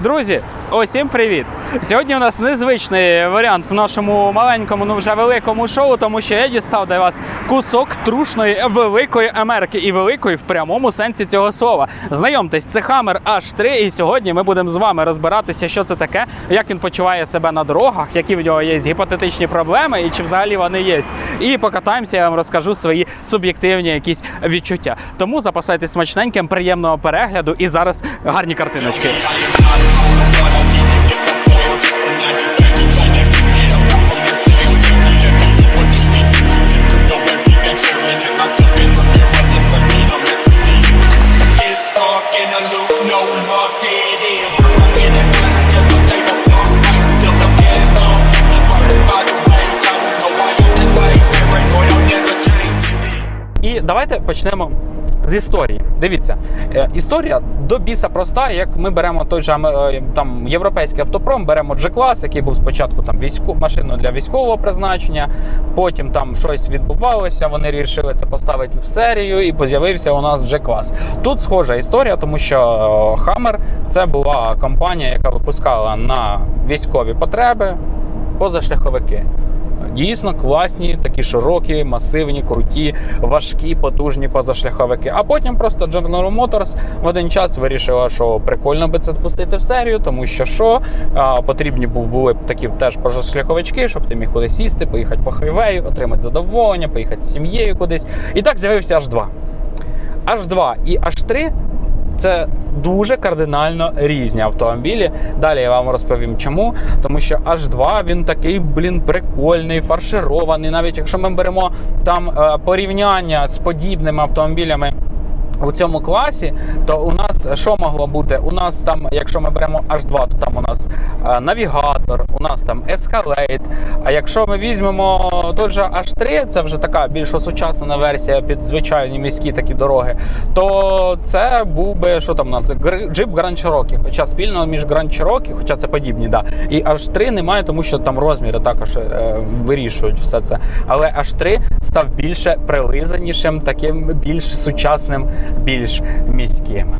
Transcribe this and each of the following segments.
Друзі, усім привіт! Сьогодні у нас незвичний варіант в нашому маленькому, ну вже великому шоу, тому що я дістав для вас кусок трушної великої Америки і великої в прямому сенсі цього слова. Знайомтесь, це Hammer H3, і сьогодні ми будемо з вами розбиратися, що це таке, як він почуває себе на дорогах, які в нього є гіпотетичні проблеми, і чи взагалі вони є. І покатаємося, я вам розкажу свої суб'єктивні якісь відчуття. Тому запасайтесь смачненьким, приємного перегляду і зараз гарні картиночки. Почнемо з історії. Дивіться, е, історія до біса проста. Як ми беремо той же е, там європейський автопром, беремо G-клас, який був спочатку там військо, машину для військового призначення. Потім там щось відбувалося. Вони вирішили це поставити в серію, і з'явився у нас G-клас. Тут схожа історія, тому що е, Hammer це була компанія, яка випускала на військові потреби позашляховики. Дійсно класні, такі широкі, масивні, круті, важкі, потужні позашляховики. А потім просто General Motors в один час вирішила, що прикольно би це пустити в серію, тому що що потрібні були б такі теж позашляховички, щоб ти міг кудись сісти, поїхати по хайвею, отримати задоволення, поїхати з сім'єю кудись. І так з'явився H2. H2 і H3 це дуже кардинально різні автомобілі. Далі я вам розповім чому. Тому що H2 він такий, блін, прикольний, фарширований. Навіть якщо ми беремо там е, порівняння з подібними автомобілями. У цьому класі, то у нас що могло бути? У нас там, якщо ми беремо H2, то там у нас е, навігатор, у нас там Escalade. А якщо ми візьмемо той же H3, це вже така більш осучаснена версія під звичайні міські такі дороги, то це був би що там у нас джип Grand Cherokee. Хоча спільно між Grand Cherokee, хоча це подібні, да. І H3 немає, тому що там розміри також е, вирішують все це. Але H3 став більше прилизанішим, таким більш сучасним, більш міським.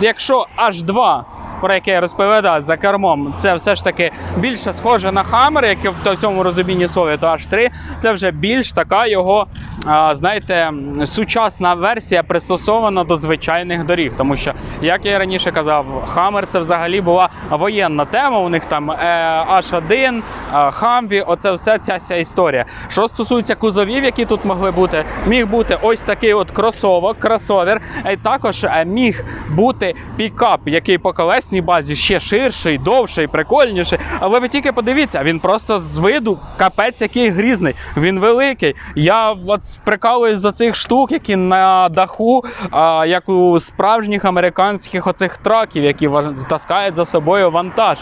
Якщо H2, про яке я розповідав за кермом, це все ж таки більше схоже на Hammer, як в цьому розумінні слова, то H3 це вже більш така його, знаєте, сучасна версія пристосована до звичайних доріг. Тому що, як я раніше казав, Hammer це взагалі була воєнна тема. У них там е, H1, е, Humvee, оце все ця вся історія. Що стосується кузовів, які тут могли бути, міг бути ось такий от кросовок, кросовер. І також е, міг бути пікап, який по колесній базі ще ширший, довший, прикольніший. Але ви тільки подивіться, він просто з виду капець який грізний. Він великий. Я от прикалуюсь до цих штук, які на даху, а, як у справжніх американських оцих траків, які таскають за собою вантаж.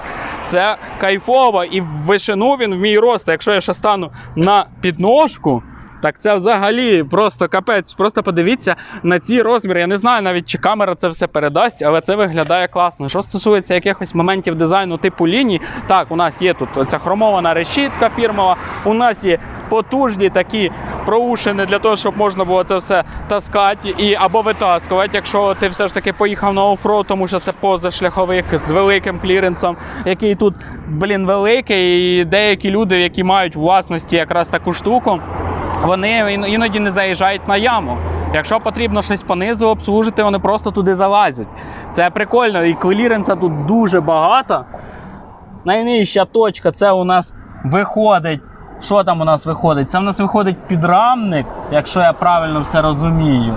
Це кайфово, і в вишину він в мій рост. Якщо я ще стану на підножку. Так це взагалі просто капець. Просто подивіться на ці розміри. Я не знаю навіть, чи камера це все передасть, але це виглядає класно. Що стосується якихось моментів дизайну типу ліній, так, у нас є тут ця хромована решітка фірмова, у нас є потужні такі проушини для того, щоб можна було це все таскати і або витаскувати, якщо ти все ж таки поїхав на оффроуд, тому що це позашляховик з великим кліренсом, який тут, блін, великий, і деякі люди, які мають власності якраз таку штуку. Вони іноді не заїжджають на яму. Якщо потрібно щось понизу обслужити, вони просто туди залазять. Це прикольно, і кліренса тут дуже багато. Найнижча точка це у нас виходить. Що там у нас виходить? Це у нас виходить підрамник, якщо я правильно все розумію.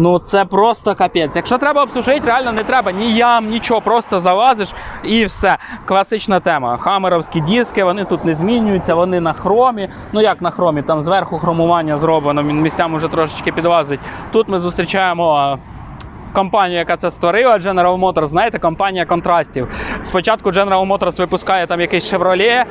Ну це просто капець. Якщо треба обсушити, реально не треба ні ям, нічого, просто залазиш і все. Класична тема. Хамеровські диски, вони тут не змінюються, вони на хромі. Ну як на хромі, там зверху хромування зроблено, він уже трошечки підлазить. Тут ми зустрічаємо. Компанію, яка це створила, General Motors, знаєте, компанія контрастів. Спочатку General Motors випускає там якийсь Chevrolet,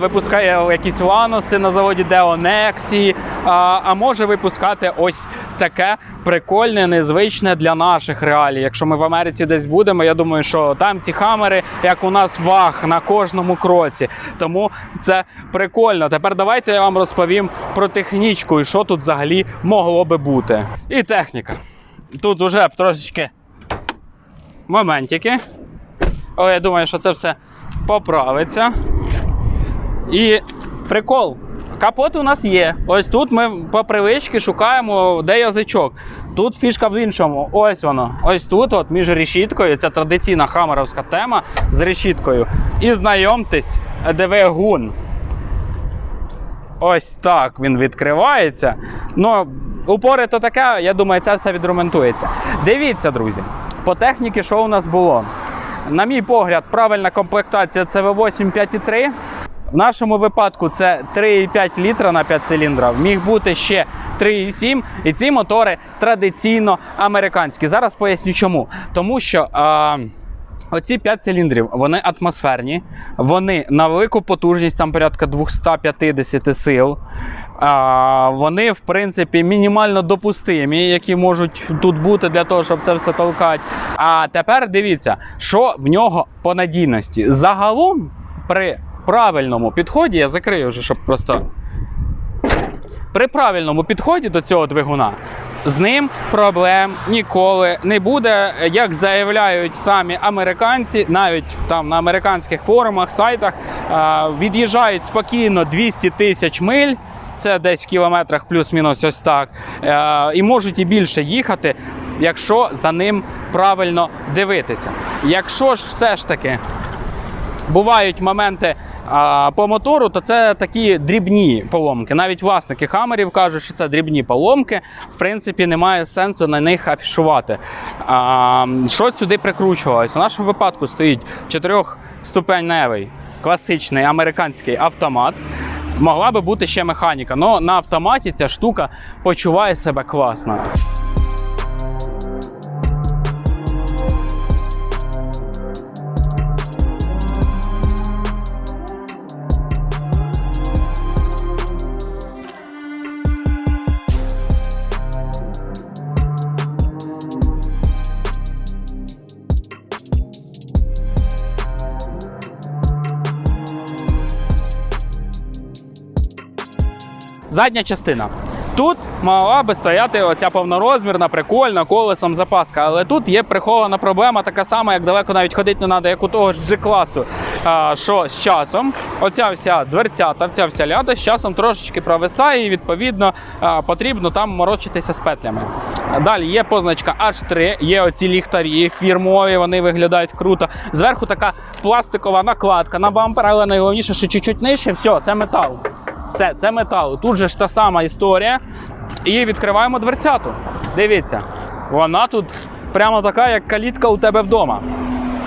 випускає якісь Lanos на заводі Deo Nexi, а, а може випускати ось таке прикольне, незвичне для наших реалій. Якщо ми в Америці десь будемо, я думаю, що там ці хамери, як у нас ваг на кожному кроці. Тому це прикольно. Тепер давайте я вам розповім про технічку і що тут взагалі могло би бути. І техніка. Тут вже трошечки моментики. Але я думаю, що це все поправиться. І прикол. Капот у нас є. Ось тут ми по привичці шукаємо, де язичок. Тут фішка в іншому. Ось воно. Ось тут, от між решіткою. Це традиційна хамеровська тема з решіткою. І знайомтесь, двигун. Ось так він відкривається. Ну, упори то таке, я думаю, це все відремонтується. Дивіться, друзі, по техніці, що у нас було. На мій погляд, правильна комплектація це V8 5.3. В нашому випадку це 3,5 літра на 5 циліндрів. Міг бути ще 3,7. І ці мотори традиційно американські. Зараз поясню чому. Тому що. А... Оці 5 циліндрів, вони атмосферні, вони на велику потужність, там порядка 250 сил. Вони, в принципі, мінімально допустимі, які можуть тут бути для того, щоб це все толкати. А тепер дивіться, що в нього по надійності. Загалом, при правильному підході, я закрию вже, щоб просто при правильному підході до цього двигуна з ним проблем ніколи не буде. Як заявляють самі американці, навіть там на американських форумах, сайтах від'їжджають спокійно 200 тисяч миль. Це десь в кілометрах плюс-мінус ось так. Е, і можуть і більше їхати, якщо за ним правильно дивитися. Якщо ж все ж таки бувають моменти а, по мотору, то це такі дрібні поломки. Навіть власники хамерів кажуть, що це дрібні поломки. В принципі, немає сенсу на них афішувати. А, що сюди прикручувалось? У нашому випадку стоїть чотирьохступеневий класичний американський автомат. Могла би бути ще механіка, але на автоматі ця штука почуває себе класно. Задня частина. Тут мала би стояти оця повнорозмірна, прикольна колесом запаска. Але тут є прихована проблема, така сама, як далеко навіть ходити не треба, як у того ж G-класу. Що з часом оця вся дверцята, ця вся ляда з часом трошечки провисає, і відповідно потрібно там морочитися з петлями. Далі є позначка H3, є оці ліхтарі фірмові, вони виглядають круто. Зверху така пластикова накладка на бампер, але найголовніше, що чуть-чуть нижче, все, це метал. Все, це метал. Тут же ж та сама історія. І відкриваємо дверцяту. Дивіться, вона тут прямо така, як калітка у тебе вдома.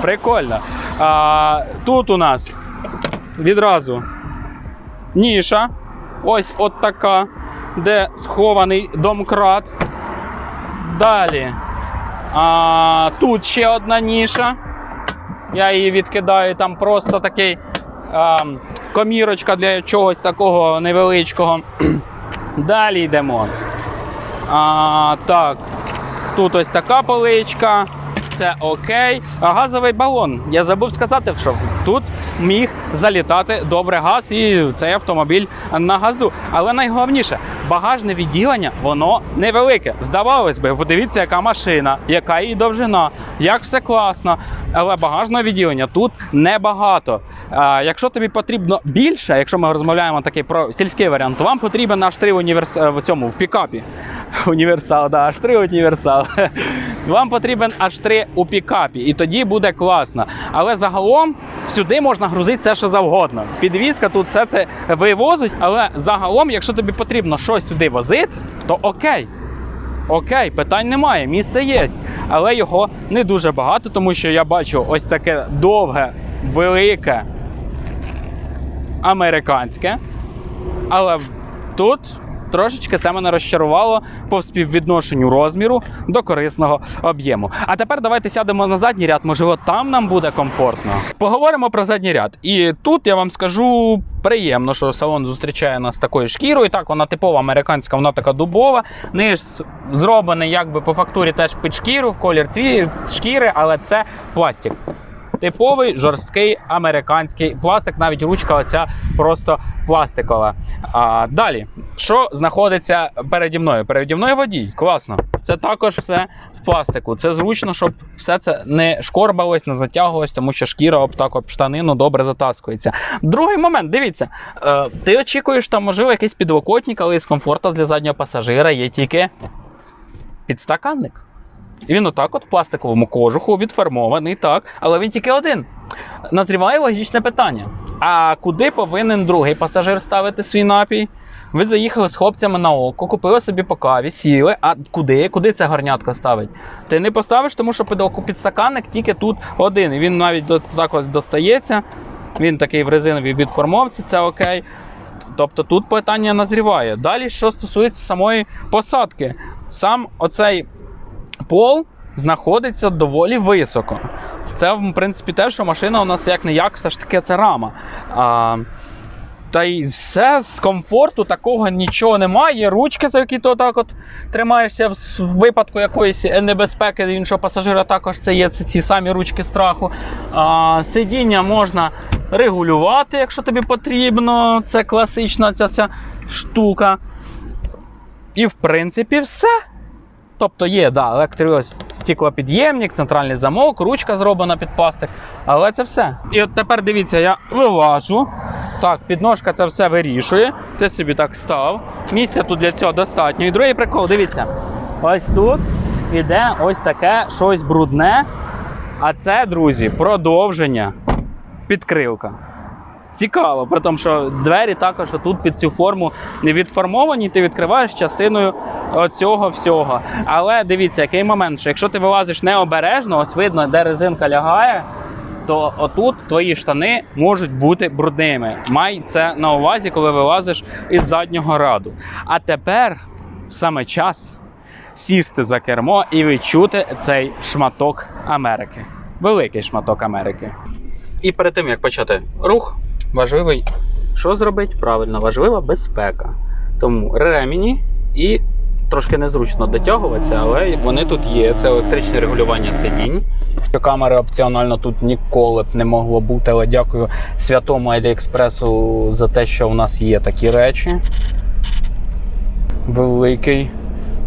Прикольно. А, тут у нас відразу ніша. Ось от така, де схований домкрат. Далі. А, тут ще одна ніша. Я її відкидаю, там просто такий а, комірочка для чогось такого невеличкого. Далі йдемо. А, так, тут ось така поличка. Це окей. А газовий балон. Я забув сказати, що тут міг залітати добре газ і цей автомобіль на газу. Але найголовніше, багажне відділення, воно невелике. Здавалось би, подивіться, яка машина, яка її довжина, як все класно. Але багажного відділення тут небагато. А, якщо тобі потрібно більше, якщо ми розмовляємо такий про сільський варіант, то вам потрібен наш 3 універс... в цьому в пікапі. Універсал, да, аж 3 універсал. Вам потрібен аж 3 у пікапі, і тоді буде класно. Але загалом сюди можна грузити все, що завгодно. Підвізка тут все це вивозить, але загалом, якщо тобі потрібно щось сюди возити, то окей. Окей, питань немає, місце є, але його не дуже багато, тому що я бачу ось таке довге, велике американське. Але тут трошечки це мене розчарувало по співвідношенню розміру до корисного об'єму. А тепер давайте сядемо на задній ряд, можливо, там нам буде комфортно. Поговоримо про задній ряд. І тут я вам скажу приємно, що салон зустрічає нас такою шкірою. Так, вона типова американська, вона така дубова. Низ зроблений якби по фактурі теж під шкіру, в колір ці шкіри, але це пластик. Типовий жорсткий американський пластик, навіть ручка оця просто пластикова. А, далі, що знаходиться переді мною? Переді мною водій. Класно. Це також все в пластику. Це зручно, щоб все це не шкорбалось, не затягувалось, тому що шкіра об так об штанину добре затаскується. Другий момент, дивіться, е, ти очікуєш там, можливо, якийсь підлокотник, але із комфорту для заднього пасажира є тільки підстаканник. Він отак от в пластиковому кожуху відформований, так, але він тільки один. Назріває логічне питання: а куди повинен другий пасажир ставити свій напій? Ви заїхали з хлопцями на око, купили собі по каві, сіли. А куди? Куди це горнятко ставить? Ти не поставиш, тому що під- підстаканник тільки тут один. І він навіть так от достається. Він такий в резиновій відформовці, це окей. Тобто тут питання назріває. Далі, що стосується самої посадки, сам оцей пол знаходиться доволі високо. Це, в принципі, те, що машина у нас як не як, все ж таки це рама. А, та й все з комфорту такого нічого немає. Ручки, за які ти отак от тримаєшся в випадку якоїсь небезпеки іншого пасажира, також це є це ці самі ручки страху. А, сидіння можна регулювати, якщо тобі потрібно. Це класична ця вся штука. І в принципі все. Тобто є, да, електро стеклопідємник, центральний замок, ручка зроблена під пластик, але це все. І от тепер дивіться, я вилажу. Так, підножка це все вирішує. Ти собі так став. Місця тут для цього достатньо. І другий прикол, дивіться. Ось тут іде ось таке щось брудне. А це, друзі, продовження підкрилка. Цікаво, при тому, що двері також тут під цю форму не відформовані, ти відкриваєш частиною оцього всього. Але дивіться, який момент, що якщо ти вилазиш необережно, ось видно, де резинка лягає, то отут твої штани можуть бути брудними. Май це на увазі, коли вилазиш із заднього раду. А тепер саме час сісти за кермо і відчути цей шматок Америки. Великий шматок Америки. І перед тим як почати рух, важливий, що зробити? Правильно, важлива безпека. Тому ремені і трошки незручно дотягуватися, але вони тут є. Це електричне регулювання сидінь. Камери опціонально тут ніколи б не могло бути, але дякую святому Аліекспресу за те, що у нас є такі речі. Великий.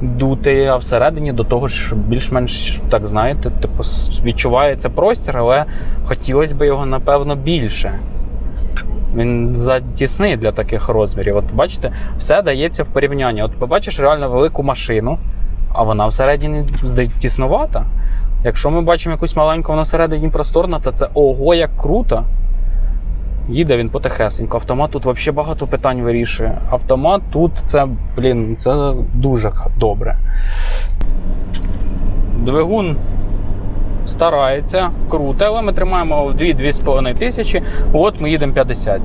Дутий, а всередині до того ж більш-менш, так знаєте, типу, відчувається простір, але хотілося б його, напевно, більше. Він затісний для таких розмірів. От бачите, все дається в порівнянні. От побачиш реально велику машину, а вона всередині тіснувата. Якщо ми бачимо якусь маленьку, вона всередині просторна, то це ого, як круто. Їде він потихесенько. Автомат тут взагалі багато питань вирішує. Автомат тут це, блін, це дуже добре. Двигун старається, круто, але ми тримаємо 2-2,5 тисячі, от ми їдемо 50.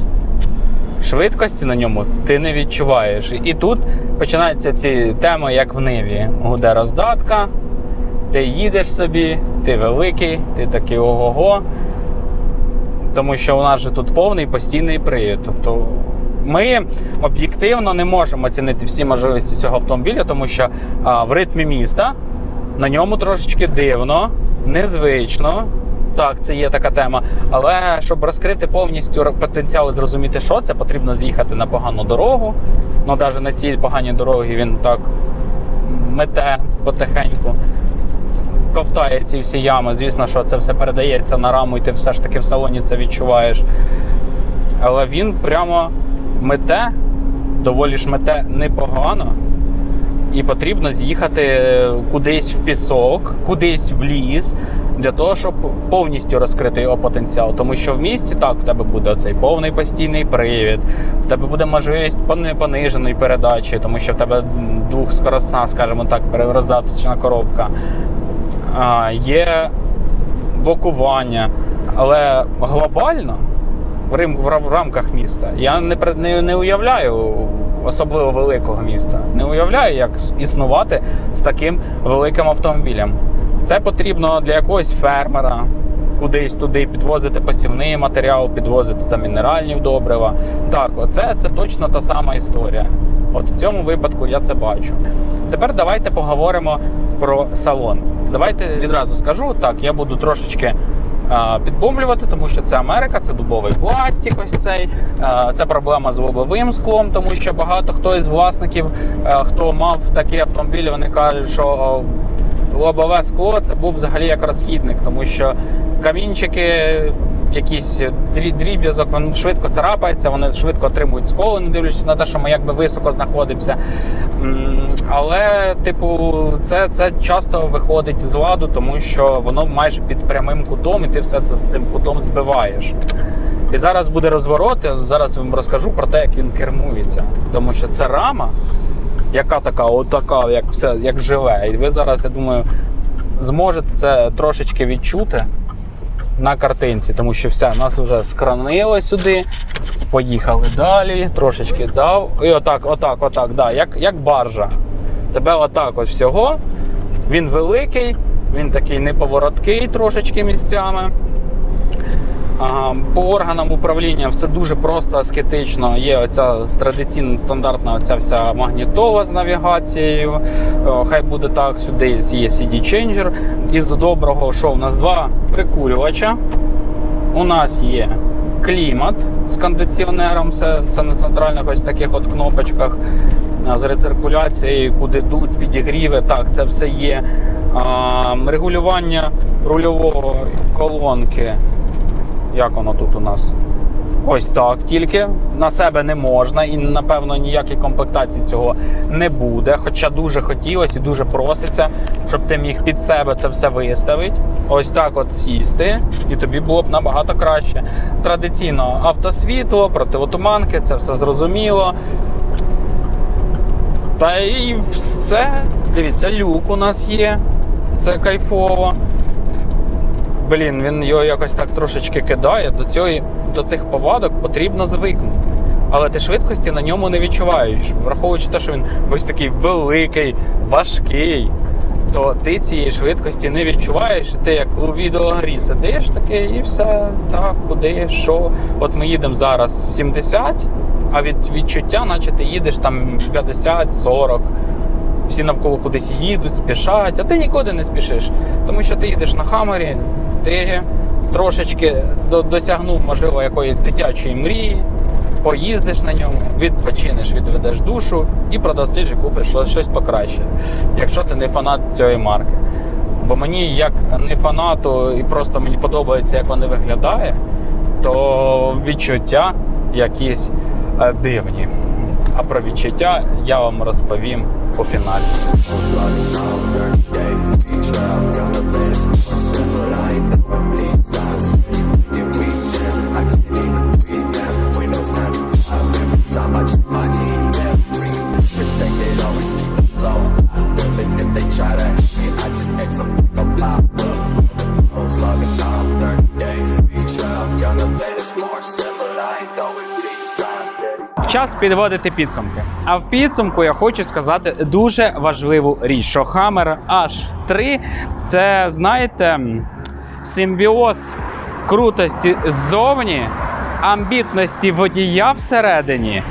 Швидкості на ньому ти не відчуваєш. І тут починаються ці теми, як в Ниві. Гуде роздатка, ти їдеш собі, ти великий, ти такий ого-го. Тому що у нас же тут повний постійний привід. Тобто ми об'єктивно не можемо оцінити всі можливості цього автомобіля, тому що а, в ритмі міста на ньому трошечки дивно, незвично. Так, це є така тема. Але щоб розкрити повністю потенціал і зрозуміти, що це, потрібно з'їхати на погану дорогу. Ну, навіть на цій поганій дорогі він так мете потихеньку, ковтає ці всі ями. Звісно, що це все передається на раму, і ти все ж таки в салоні це відчуваєш. Але він прямо мете, доволі ж мете непогано. І потрібно з'їхати кудись в пісок, кудись в ліс, для того, щоб повністю розкрити його потенціал. Тому що в місті так в тебе буде цей повний постійний привід, в тебе буде можливість пони- пониженої передачі, тому що в тебе двохскоросна, скажімо так, роздаточна коробка. А, є блокування, але глобально в рамках міста я не, не, не уявляю особливо великого міста. Не уявляю, як існувати з таким великим автомобілем. Це потрібно для якогось фермера. Кудись туди підвозити посівний матеріал, підвозити там мінеральні добрива. Так, оце це точно та сама історія. От в цьому випадку я це бачу. Тепер давайте поговоримо про салон. Давайте відразу скажу так, я буду трошечки підбомблювати, тому що це Америка, це дубовий пластик. Ось цей Е, це проблема з лобовим склом, тому що багато хто із власників, е, хто мав такі автомобіль, вони кажуть, що е, лобове скло це був взагалі як розхідник, тому що камінчики, якісь дрі- дріб'язок, він швидко царапається, вони швидко отримують сколи, не дивлячись на те, що ми якби високо знаходимося. Але, типу, це, це часто виходить з ладу, тому що воно майже під прямим кутом, і ти все це з цим кутом збиваєш. І зараз буде розворот. Зараз вам розкажу про те, як він кермується. Тому що це рама, яка така, отака, як все, як живе. І ви зараз, я думаю, зможете це трошечки відчути на картинці, тому що все, нас вже скранило сюди. Поїхали далі, трошечки дав. І отак, отак, отак, да, як, як баржа. Тебе отак от всього. Він великий, він такий неповороткий трошечки місцями. По органам управління все дуже просто аскетично. Є оця традиційна стандартна оця вся магнітола з навігацією. Хай буде так, сюди є CD ченджер. Із доброго, що у нас два прикурювача. У нас є клімат з кондиціонером, все це на центральних ось таких от кнопочках з рециркуляцією, куди дуть, підігріви. Так, це все є. Регулювання рульового колонки. Як воно тут у нас? Ось так тільки на себе не можна, і напевно ніякої комплектації цього не буде. Хоча дуже хотілося і дуже проситься, щоб ти міг під себе це все виставити. Ось так от сісти, і тобі було б набагато краще. Традиційно автосвітло, противотуманки, це все зрозуміло. Та і все. Дивіться, люк у нас є. Це кайфово. Блін, він його якось так трошечки кидає. До, цього, до цих повадок потрібно звикнути. Але ти швидкості на ньому не відчуваєш. Враховуючи те, що він ось такий великий, важкий, то ти цієї швидкості не відчуваєш. Ти як у відеогрі сидиш такий і все, так, куди, що. От ми їдемо зараз 70, а від відчуття, наче ти їдеш там 50-40 всі навколо кудись їдуть, спішать, а ти нікуди не спішиш. Тому що ти їдеш на хамері, ти трошечки досягнув, можливо, якоїсь дитячої мрії, поїздиш на ньому, відпочинеш, відведеш душу і продасиш і купиш щось- покраще, якщо ти не фанат цієї марки. Бо мені, як не фанату, і просто мені подобається, як вони виглядає, то відчуття якісь е, дивні. А про відчуття я вам розповім у фіналі. Підводити підсумки. А в підсумку я хочу сказати дуже важливу річ, що Hammer H3 це, знаєте, симбіоз крутості ззовні, амбітності водія всередині.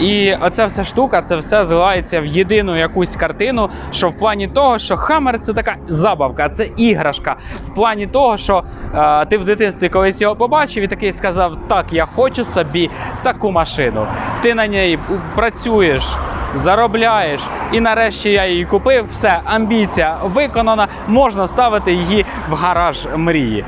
І оця вся штука, це все зливається в єдину якусь картину, що в плані того, що Хаммер це така забавка, це іграшка. В плані того, що е, ти в дитинстві колись його побачив і такий сказав: Так, я хочу собі таку машину. Ти на ній працюєш, заробляєш, і нарешті я її купив. Все, амбіція виконана, можна ставити її в гараж мрії.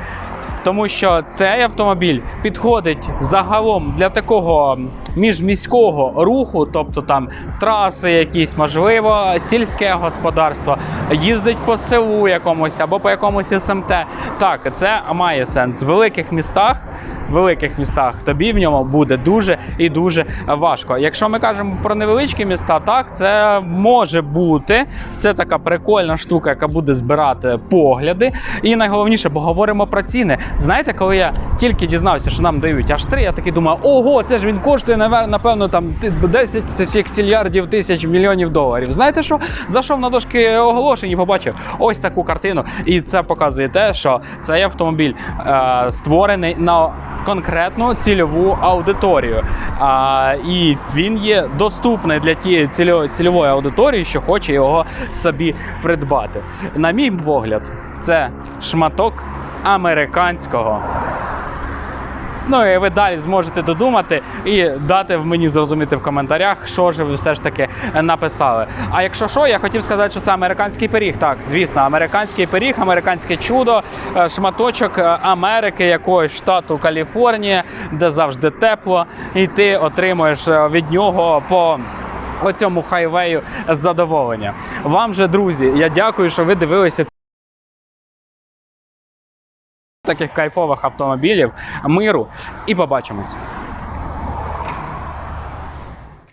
Тому що цей автомобіль підходить загалом для такого міжміського руху, тобто там траси якісь, можливо, сільське господарство, їздить по селу якомусь або по якомусь СМТ. Так, це має сенс. В великих містах, великих містах тобі в ньому буде дуже і дуже важко. Якщо ми кажемо про невеличкі міста, так це може бути. Це така прикольна штука, яка буде збирати погляди. І найголовніше, бо говоримо про ціни. Знаєте, коли я тільки дізнався, що нам дають аж 3, я такий думаю, ого, це ж він коштує напевно там ти- 10 тисяч сільярдів тисяч мільйонів доларів. Знаєте що? Зайшов на дошки оголошень і побачив ось таку картину. І це показує те, що цей автомобіль е, створений на конкретну цільову аудиторію. А, і він є доступний для тієї цільової аудиторії, що хоче його собі придбати. На мій погляд, це шматок американського. Ну і ви далі зможете додумати і дати мені зрозуміти в коментарях, що ж ви все ж таки написали. А якщо що, я хотів сказати, що це американський пиріг. Так, звісно, американський пиріг, американське чудо, е, шматочок е, Америки, якогось штату Каліфорнія, де завжди тепло, і ти отримуєш е, від нього по. Оцьому хайвею задоволення. Вам же, друзі, я дякую, що ви дивилися таких кайфових автомобілів, миру і побачимось.